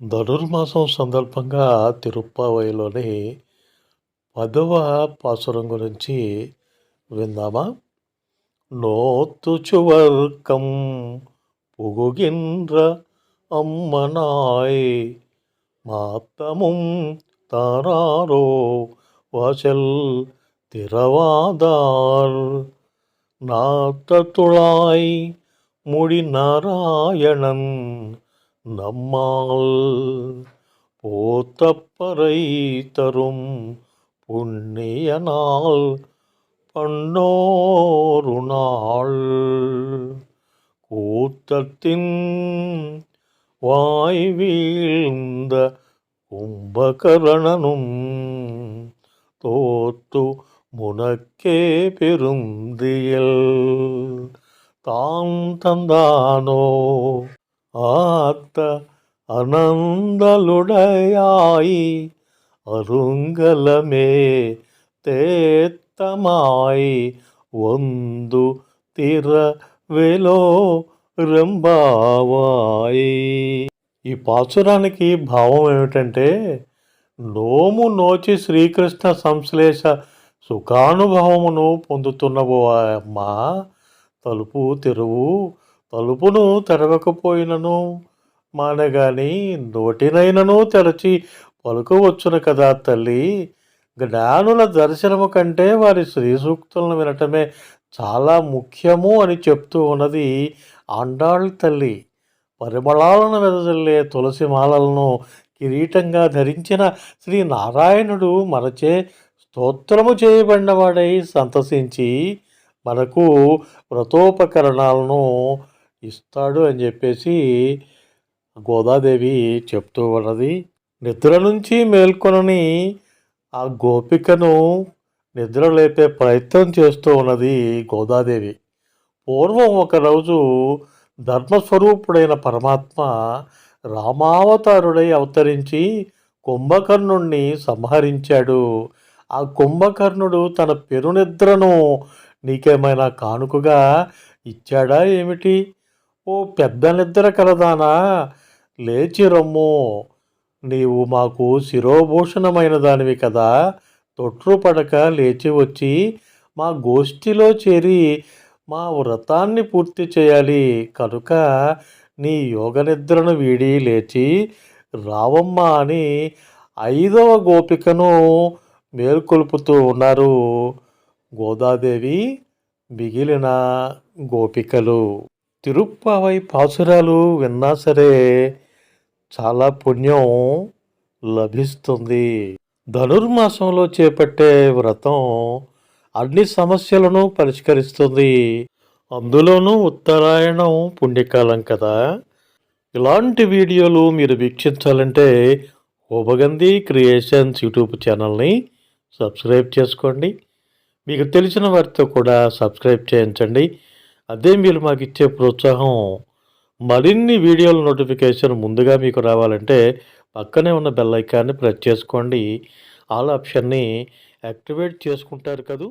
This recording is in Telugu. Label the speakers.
Speaker 1: ధనుర్మాసం సందర్భంగా తిరుప్పావయిలోని పదవ పాసురం గురించి విందామా నోతుచువర్కం புகுகின்ற அம்மனாய் மாத்தமும் தாராரோ வாசல் திறவாதார் நாத்தத்துழாய் முடி நாராயணன் நம்மால் போத்தப்பறை தரும் புண்ணிய நாள் பண்ணோரு நாள் கூத்தத்தின் வாய் வீழ்ந்த கும்பகரணனும் தோத்து முனக்கே பெருந்தியல். தான் தந்தானோ ஆத்த அனந்தலுடையாய் அருங்கலமே తేత్తమాయ్ వందు తిర వెలో రెంబావాయి ఈ పాచురానికి భావం ఏమిటంటే నోము నోచి శ్రీకృష్ణ సంశ్లేష సుఖానుభవమును పొందుతున్నవో అమ్మా తలుపు తెరువు తలుపును తెరవకపోయినను మానగాని నోటినైనను తెరచి పలుకవచ్చును కదా తల్లి. జ్ఞానుల దర్శనము కంటే వారి శ్రీ సూక్తులను వినటమే చాలా ముఖ్యము అని చెప్తూ ఉన్నది ఆండాళ్ తల్లి. పరిమళాలను వెదజల్లే తులసి మాలలను కిరీటంగా ధరించిన శ్రీ నారాయణుడు మనచే స్తోత్రము చేయబడినవాడై సంతసించి మనకు వ్రతోపకరణాలను ఇస్తాడు అని చెప్పేసి గోదాదేవి చెప్తూ ఉన్నది. నిద్ర నుంచి మేల్కొనని ఆ గోపికను నిద్ర లేపే ప్రయత్నం చేస్తూ ఉన్నది గోదాదేవి. పూర్వం ఒకరోజు ధర్మస్వరూపుడైన పరమాత్మ రామావతారుడై అవతరించి కుంభకర్ణుణ్ణి సంహరించాడు. ఆ కుంభకర్ణుడు తన పెరునిద్రను నీకేమైనా కానుకగా ఇచ్చాడా ఏమిటి? ఓ పెద్ద నిద్ర కలదానా? లేచి రమ్ము. నీవు మాకు శిరోభూషణమైన దానివి కదా. తొట్రుపడక లేచి వచ్చి మా గోష్ఠిలో చేరి మా వ్రతాన్ని పూర్తి చేయాలి. కనుక నీ యోగ నిద్రను వీడి లేచి రావమ్మ అని ఐదవ గోపికను మేల్కొల్పుతూ ఉన్నారు గోదాదేవి మిగిలిన గోపికలు. తిరుప్పావై పాసురాలు విన్నా సరే చాలా పుణ్యం లభిస్తుంది. ధనుర్మాసంలో చేపట్టే వ్రతం అన్ని సమస్యలను పరిష్కరిస్తుంది. అందులోనూ ఉత్తరాయణం పుణ్యకాలం కదా. ఇలాంటి వీడియోలు మీరు వీక్షించాలంటే ఓబగంది క్రియేషన్స్ యూట్యూబ్ ఛానల్ని సబ్స్క్రైబ్ చేసుకోండి. మీకు తెలిసిన వారితో కూడా సబ్స్క్రైబ్ చేయించండి. అదే మీరు మాకు ఇచ్చే ప్రోత్సాహం మరిన్ని వీడియోల నోటిఫికేషన్ ముందుగా మీకు రావాలంటే పక్కనే ఉన్న బెల్ ఐకాన్ని ప్రెస్ చేసుకోండి. ఆల్ ఆప్షన్ని యాక్టివేట్ చేసుకుంటారు కదూ.